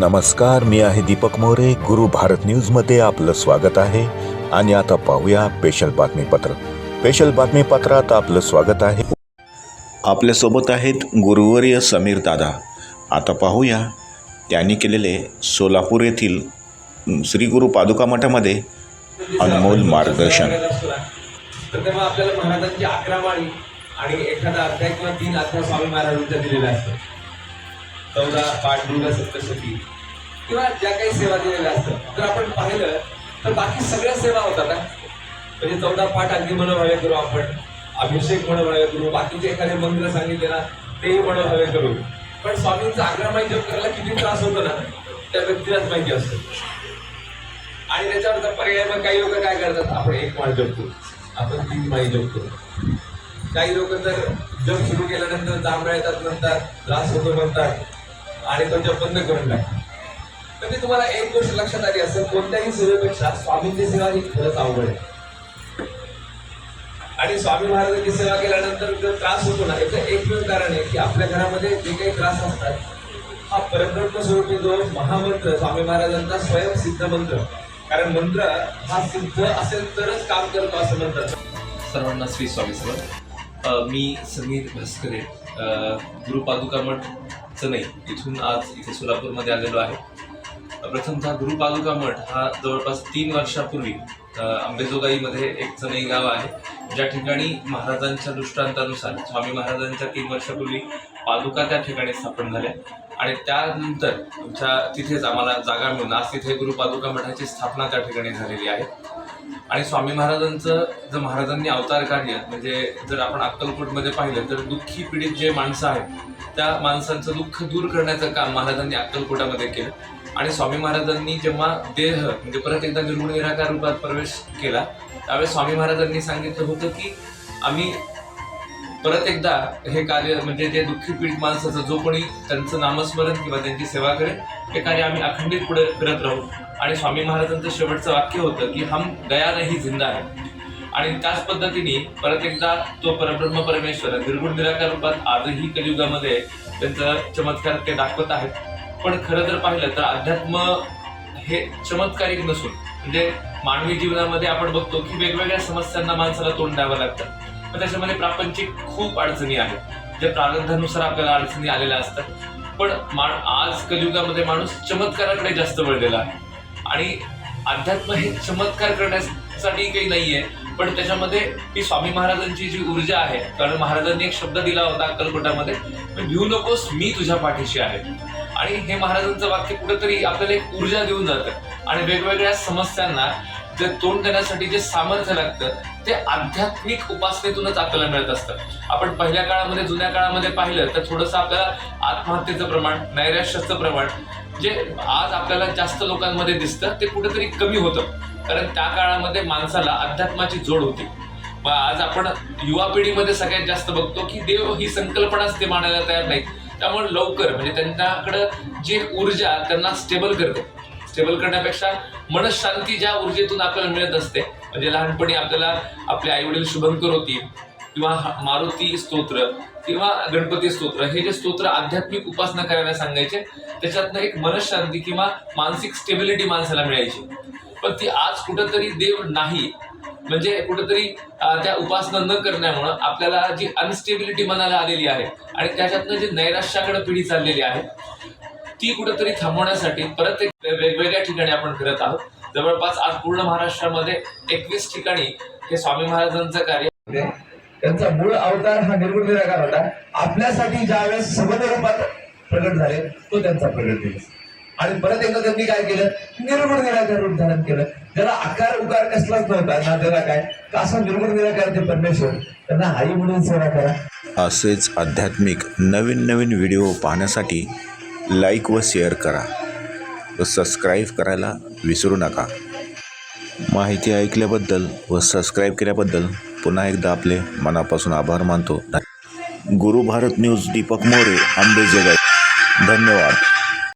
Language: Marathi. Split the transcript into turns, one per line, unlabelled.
नमस्कार मी आहे दीपक मोरे. गुरु भारत न्यूजमध्ये आपलं स्वागत आहे. आणि आता पाहूया स्पेशल बातमीपत्र. स्पेशल बातमीपत्रात आपलं स्वागत आहे. आपल्यासोबत आहेत गुरुवर्य समीर दादा. आता पाहूया. त्यांनी केलेले सोलापूर येथील श्री गुरु पादुका मठामध्ये अनमोल मार्गदर्शन.
तर तेव्हा आपल्याला महाराजांची अकरा माळी आणि एखादा अध्याय किंवा तीन अध्याय स्वामी महाराजांचा दिलेला असतो चौदा पाठ दुर्गा सप्तशती किंवा ज्या काही सेवा दिलेल्या असतात तर आपण पाहिलं तर बाकी सगळ्या सेवा होतात ना. म्हणजे चौदा पाठ अगदी मनोभावे करू आपण अभिषेक मनोभावे करू बाकीचे एखादे मंत्र सांगितले ना तेही मनोभावे करू. पण स्वामींचा अकरा माळी जप करायला किती त्रास होतो ना त्या व्यक्तीलाच माहिती असतं. आणि त्याच्यावरचा पर्याय मग काही लोक काय करतात आपण एक माळ जपतो आपण तीन माळी जपतो काही लोक तर जप सुरू केल्यानंतर जांभळा येतात म्हणतात त्रास होतो म्हणतात आणि तो जप बंद करून टाकतात. म्हणजे तुम्हाला एक गोष्ट लक्षात आली असेल कोणत्याही सेवेपेक्षा स्वामींची सेवा ही खरंच अवघड आहे. आणि स्वामी महाराजांची सेवा केल्यानंतर जो त्रास होतो ना याचं एकमेव कारण आहे की आपल्या घरामध्ये जे काही त्रास असतात हा परब्रह्म स्वरूपी जो महामंत्र स्वामी महाराजांचा स्वयंसिद्ध मंत्र. कारण मंत्र हा सिद्ध असेल तरच काम करतो असं म्हणतात.
सर्वांना श्री स्वामी सर मी समीर भास्करे गुरुपादुका मठचं नाही इथून आज इथे सोलापूरमध्ये आलेलो आहे. प्रथमतः गुरुपादुका मठ हा जवळपास तीन वर्षापूर्वी अंबेजोगाईमध्ये एक चनई गाव आहे. ज्या ठिकाणी महाराजांच्या दृष्टांतानुसार स्वामी महाराजांच्या तीन वर्षापूर्वी पादुका त्या ठिकाणी स्थापन झाल्या. आणि त्यानंतर आमच्या तिथेच आम्हाला जागा मिळून आज तिथे गुरुपादुका मठाची स्थापना त्या ठिकाणी झालेली आहे. आणि स्वामी महाराजांचं जर महाराजांनी अवतार कार्य म्हणजे जर आपण अक्कलकोटमध्ये पाहिलं तर दुःखी पीडित जे माणसं आहेत त्या माणसांचं दुःख दूर करण्याचं काम महाराजांनी अक्कलकोटामध्ये केलं. आणि स्वामी महाराजांनी जेव्हा देह म्हणजे परत एकदा निर्गुण निराकार रूपात प्रवेश केला त्यावेळेस स्वामी महाराजांनी सांगितलं होतं की आम्ही परत एकदा हे कार्य म्हणजे जे दुःखी पीडित माणसाचं जो कोणी त्यांचं नामस्मरण किंवा त्यांची सेवा करेल हे कार्य आम्ही अखंडित पुढे करत राहू. आणि स्वामी महाराजांचं शेवटचं वाक्य होतं की हम गया नाही जिंदा आहे आणि त्याच पद्धतीने परत एकदा तो परब्रह्म परमेश्वर निर्गुण निराकार रूपात आजही कलियुगामध्ये त्यांचं चमत्कार ते दाखवत आहेत. पण खरं जर पाहिलं तर अध्यात्म हे चमत्कारिक नसून म्हणजे मानवी जीवनामध्ये आपण बघतो की वेगवेगळ्या समस्यांना माणसाला तोंड द्यावं लागतं. पण त्याच्यामध्ये प्रापंचिक खूप अडचणी आहेत. ज्या प्रारब्धानुसार आपल्याला अडचणी आलेल्या असतात. पण मा- आज कलियुगामध्ये माणूस चमत्काराकडे जास्त वळलेला आहे. आणि अध्यात्म हे चमत्कार करण्यासाठी काही नाहीये पण त्याच्यामध्ये ही स्वामी महाराजांची जी ऊर्जा आहे कारण महाराजांनी एक शब्द दिला होता अक्कलकोटामध्ये भिऊ नकोस मी तुझ्या पाठीशी आहे. आणि हे महाराजांचं वाक्य कुठेतरी आपल्याला एक ऊर्जा देऊन जातं. आणि वेगवेगळ्या समस्यांना जे तोंड देण्यासाठी जे सामर्थ्य लागतं ते आध्यात्मिक उपासनेतूनच आपल्याला मिळत असतं. आपण पहिल्या काळामध्ये जुन्या काळामध्ये पाहिलं तर थोडंसं आपल्याला आत्महत्येचं प्रमाण नैराश्याचं प्रमाण जे आज आपल्याला जास्त लोकांमध्ये दिसतं ते कुठेतरी कमी होतं. कारण त्या काळामध्ये माणसाला अध्यात्माची जोड होती. आज आपण युवा पिढीमध्ये सगळ्यात जास्त बघतो की देव ही संकल्पनाच ते मानायला तयार नाही त्यामुळे लवकर म्हणजे त्यांच्याकडं जी ऊर्जा त्यांना स्टेबल करते. स्टेबल करण्यापेक्षा मनशांती ज्या ऊर्जेतून आपल्याला मिळत असते म्हणजे लहानपणी आपल्याला आपले आई वडील शुभंकर होती किंवा मारुती स्तोत्र किंवा गणपती स्तोत्र हे जे स्तोत्र आध्यात्मिक उपासना करायला सांगायचे त्याच्यातनं एक मनशांती किंवा मानसिक स्टेबिलिटी माणसाला मिळायची. पण ती आज कुठंतरी देव नाही म्हणजे कुठंतरी त्या उपासना न करण्यामुळं आपल्याला जी अनस्टेबिलिटी मनाला आलेली आहे आणि त्याच्यातनं जी नैराश्याकडे पिढी चाललेली आहे ती कुठंतरी थांबवण्यासाठी परत एक वेगवेगळ्या ठिकाणी आपण करत आहोत. जवळपास आज पूर्ण महाराष्ट्रामध्ये एकवीस ठिकाणी हे स्वामी महाराजांचं कार्य
त्यांचा मूळ अवतार हा निर्गुण निराकार होता. आपल्यासाठी ज्या वेळेस रूपात प्रगट झाले तो त्यांचा प्रगट दिवस. आणि परत एकदा त्यांनी काय केलं? निर्गुण निराकार धारण केलं. त्याला आकार उकार कसलाच नव्हता. ना त्याला काय? तर असा निर्गुण निराकार ते परमेश्वर? त्यांना आई म्हणून सेवा करा.
असेच आध्यात्मिक नवीन नवीन व्हिडिओ पाहण्यासाठी लाईक व शेअर करा. व सबस्क्राईब करायला विसरू नका. माहिती ऐकल्याबद्दल व सबस्क्राईब केल्याबद्दल पुन्हा एकदा आपले मनापासून आभार मानतो. गुरु भारत न्यूज दीपक मोरे आंबेजोगाई. धन्यवाद.